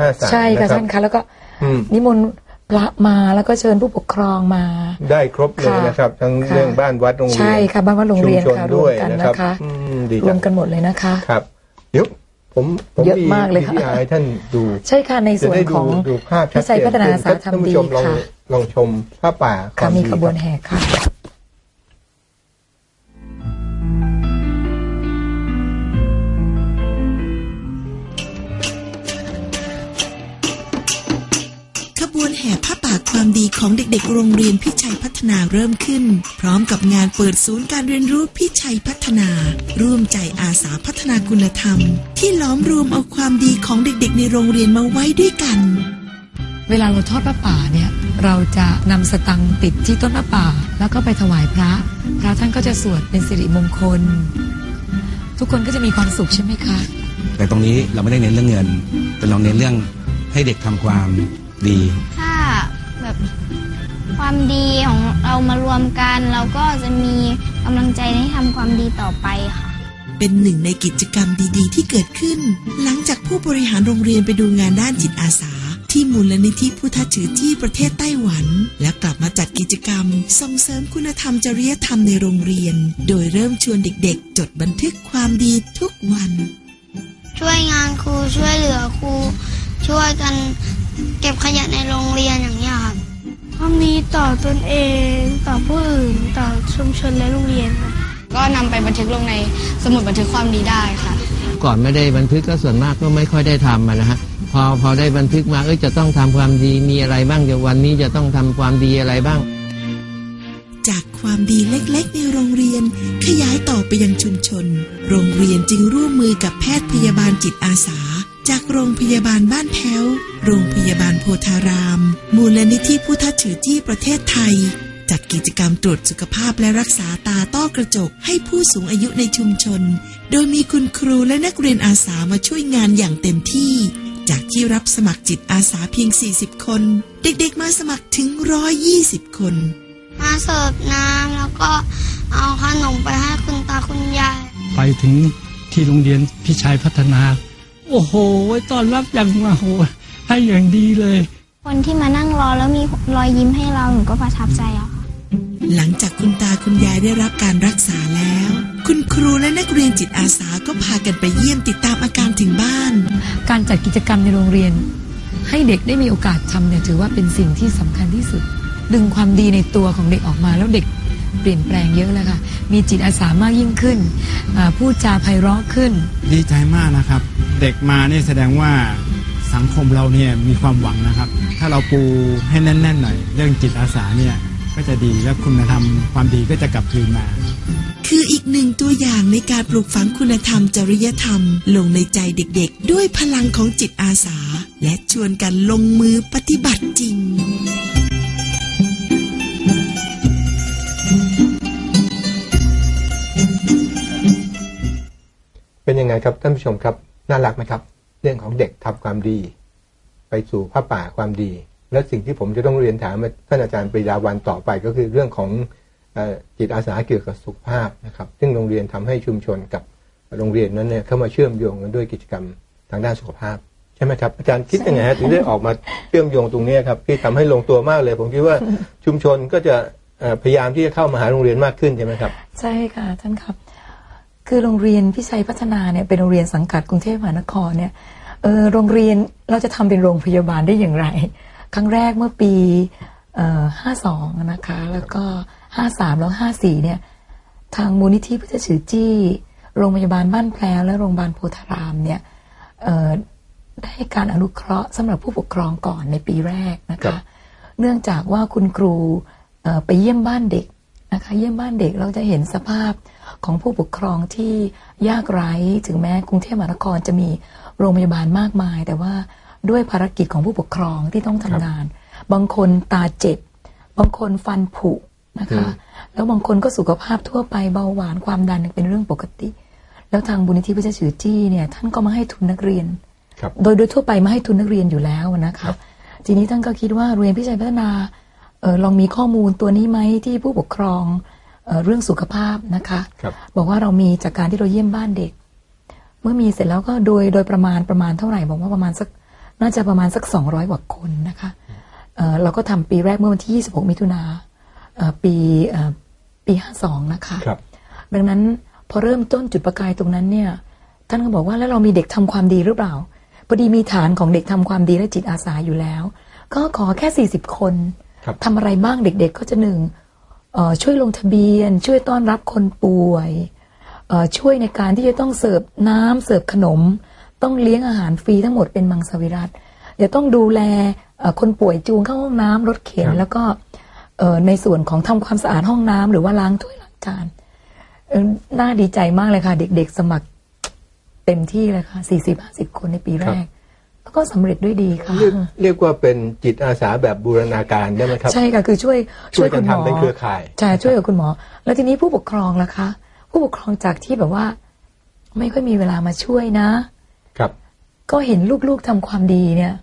ห้าสามใช่ค่ะนรับท่านคะแล้วก็อืมนิมนต์พระมาแล้วก็เชิญผู้ปกครองมา ได้ครบเลยค่ะนะครับ ทั้งค่ะเรื่องบ้านวัดโรงเรียนใช่ค่ะบ้านวัดโรงเรียนชุมชค่ะรด้ววมยกันนะครับนะคะอืมดีรจัวงมกันหมดเลยนะคะครับเดี๋ยวผมผมเยอะมากเลยค่ะที่อยากให้ท่านดู ใช่ค่ะในจะส่วนได้ขดูองดูภาพชัดวิเจจัยนพัฒนาขึ้นสาธรรมท่านดีผู้ชมลองค่ะลองชมผ้าป่าคค่ะวามมีดีขบวนครับแห่ค่ะ ของเด็กๆ โรงเรียนพิชัยพัฒนาเริ่มขึ้น พร้อมกับงานเปิดศูนย์การเรียนรู้พิชัยพัฒนา ร่วมใจอาสาพัฒนาคุณธรรม ที่ล้อมรวมเอาความดีของเด็กๆ ในโรงเรียนมาไว้ด้วยกัน เวลาเราทอดผ้าป่าเนี่ยเราจะนำสตังค์ติดที่ต้นผ้าป่า แล้วก็ไปถวายพระ พระท่านก็จะสวดเป็นสิริมงคล ทุกคนก็จะมีความสุขใช่ไหมคะ แต่ตรงนี้เราไม่ได้เน้นเรื่องเงิน แต่เราเน้นเรื่องให้เด็กทำความดีถ้าแบบ ความดีของเรามารวมกัน เราก็จะมีกำลังใจในทำความดีต่อไปค่ะ เป็นหนึ่งในกิจกรรมดีๆ ที่เกิดขึ้น หลังจากผู้บริหารโรงเรียนไปดูงานด้านจิตอาสา ที่มูลนิธิพุทธจือที่ประเทศไต้หวัน และกลับมาจัดกิจกรรม ส่งเสริมคุณธรรมจริยธรรมในโรงเรียน โดยเริ่มชวนเด็กๆ จดบันทึกความดีทุกวัน ช่วยงานครูช่วยเหลือครูช่วยกันเก็บขยะในโรงเรียนอย่างนี้ยครับ ความดีต่อตนเองต่อผู้อื่นต่อชุมชนและโรงเรียนค่ะก็นำไปบันทึกลงในสมุดบันทึกความดีได้ค่ะ ก่อนไม่ได้บันทึกก็ส่วนมากก็ไม่ค่อยได้ทำอะนะฮะพอพอได้บันทึกมาเอ้ยจะต้องทำความดีมีอะไรบ้างเดี๋ยววันนี้จะต้องทำความดีอะไรบ้าง จากความดีเล็กๆ ในโรงเรียนขยายต่อไปยังชุมชน โรงเรียนจึงร่วมมือกับแพทย์พยาบาลจิตอาสา จากโรงพยาบาลบ้านแพ้ว โรงพยาบาลโพธาราม มูลนิธิพุทธถือที่ประเทศไทย จัดกิจกรรมตรวจสุขภาพและรักษาตาต้อกระจกให้ผู้สูงอายุในชุมชน โดยมีคุณครูและนักเรียนอาสามาช่วยงานอย่างเต็มที่ จากที่รับสมัครจิตอาสาเพียง 40 คน เด็กๆมาสมัครถึง 120 คน มาเสิร์ฟน้ำแล้วก็เอาขนมไปให้คุณตาคุณยาย ไปถึงที่โรงเรียนพิชัยพัฒนา โอ้โหต้อนรับอย่างมาโห ให้อย่างดีเลย คนที่มานั่งรอแล้วมีรอยยิ้มให้เราหนูก็ประทับใจอะค่ะหลังจากคุณตาคุณยายได้รับการรักษาแล้ว คุณครูและนักเรียนจิตอาสาก็พากันไปเยี่ยมติดตามอาการถึงบ้าน การจัดกิจกรรมในโรงเรียน ให้เด็กได้มีโอกาสทำเนี่ยถือว่าเป็นสิ่งที่สำคัญที่สุด ดึงความดีในตัวของเด็กออกมาแล้วเด็กเปลี่ยนแปลงเยอะเลยค่ะ มีจิตอาสามากยิ่งขึ้นอ่าพูดจาไพเราะขึ้น ดีใจมากนะครับ เด็กมานี่แสดงว่า สังคมเราเนี่ยมีความหวังนะครับ ถ้าเราปูให้แน่นๆหน่อย เรื่องจิตอาสาเนี่ยก็จะดีและคุณธรรมความดีก็จะกลับคืนมา คืออีกหนึ่งตัวอย่างในการปลูกฝังคุณธรรมจริยธรรม ลงในใจเด็กๆ ด้วยพลังของจิตอาสา และชวนกันลงมือปฏิบัติจริงเป็นยังไงครับท่านผู้ชมครับ น่ารักไหมครับเรื่องของเด็กทำความดี ไปสู่ผ้าป่าความดี และสิ่งที่ผมจะต้องเรียนถามท่านอาจารย์ปรีดาวันต่อไปก็คือเรื่องของอจิตอาสาเกี่ยวกับสุขภาพนะครับ ซึ่งโรงเรียนทำให้ชุมชนกับโรงเรียนนั้นเนี่ยเข้ามาเชื่อมโยงกันด้วยกิจกรรมทางด้านสุขภาพใช่ไหมครับอาจารย์คิดยังไงฮะถึงได้ออกมาเชื่อมโยงตรงนี้ครับที่ทำให้ลงตัวมากเลย ผมคิดว่าชุมชนก็จะพยายามที่จะเข้ามาหาโรงเรียนมากขึ้นใช่ไหมครับ ใช่ค่ะท่านครับ คือโรงเรียนพิชัยพัฒนาเนี่ยเป็นโรงเรียนสังกัดกรุงเทพมหานครเนี่ยเออโรงเรียนเราจะทำเป็นโรงพยาบาลได้อย่างไร ครั้งแรกเมื่อปีห้าสองนะคะ แล้วก็ห้าสามแล้วห้าสี่เนี่ย ทางมูลนิธิพุทธฉือจี้ โรงพยาบาลบ้านแพรวและโรงพยาบาลโพธารามเนี่ยเอ่อได้การอนุเคราะห์สำหรับผู้ปกครองก่อนในปีแรกนะครัคะบเนื่องจากว่าคุณครูเอ่อไปเยี่ยมบ้านเด็กนะคะ เยี่ยมบ้านเด็กเราจะเห็นสภาพ ของผู้ปกครองที่ยากไร้ถึงแม้กรุงเทพมหานครจะมีโรงพยาบาลมากมาย แต่ว่าด้วยภารกิจของผู้ปกครองที่ต้องทำงาน บางคนตาเจ็บ บางคนฟันผุนะคะ แล้วบางคนก็สุขภาพทั่วไปเบาหวานความดันเป็นเรื่องปกติ แล้วทางบุญนิธิพิเศษชื่อจี้เนี่ยท่านก็มาให้ทุนนักเรียนครับโดยโดยทั่วไปมาให้ทุนนักเรียนอยู่แล้วนะคะทีนี้ท่านก็คิดว่าโรงเรียนพิชัยพัฒนาเออลองมีข้อมูลตัวนี้ไหมที่ผู้ปกครอง เออเรื่องสุขภาพนะคะครับบอกว่าเรามีจากการที่เราเยี่ยมบ้านเด็ก เมื่อมีเสร็จแล้วก็โดยโดยประมาณประมาณเท่าไหร่บอกว่าประมาณสักน่าจะประมาณสัก 200กว่าคนนะคะเอ่อเราก็ทำปีแรกเมื่อวันที่ 26 มิถุนาเอ่อปีเอ่อปี 52 นะคะครับดังนั้นพอเริ่มต้นจุดประกายตรงนั้นเนี่ยท่านก็บอกว่าแล้วเรามีเด็กทำความดีหรือเปล่าพอดีมีฐานของเด็กทำความดีและจิตอาสาอยู่แล้ว ก็ขอแค่ 40 คนครับทำอะไรบ้างเด็กๆ ก็จะหนึ่งเอ่อ ช่วยลงทะเบียน ช่วยต้อนรับคนป่วยเอ่อช่วยในการที่จะต้องเสิร์ฟน้ำเสิร์ฟขนม ต้องเลี้ยงอาหารฟรีทั้งหมดเป็นมังสวิรัตเดี๋ยวต้องดูแลเอ่อคนป่วยจูงเข้าห้องน้ำรถเข็นครับแล้วก็เอ่อในส่วนของทำความสะอาดห้องน้ำหรือว่าล้างถ้วยล้างจานเอ่อน่าดีใจมากเลยค่ะ เด็ก ๆ สมัครเต็มที่เลยค่ะสี่สิบห้าสิบคนในปีแรก แล้วก็สำเร็จด้วยดีค่ะเรียกเรียกว่าเป็นจิตอาสาแบบบูรณาการได้ไหมครับ ใช่ค่ะคือช่วยช่วยกันคุณหมอทำเป็นเครือข่ายใช่ช่วยกับคุณหมอ แล้วทีนี้ผู้ปกครองล่ะคะ ผู้ปกครองจากที่แบบว่า ไม่ค่อยมีเวลามาช่วยนะ ครับ ก็เห็นลูกๆทำความดีเนี่ย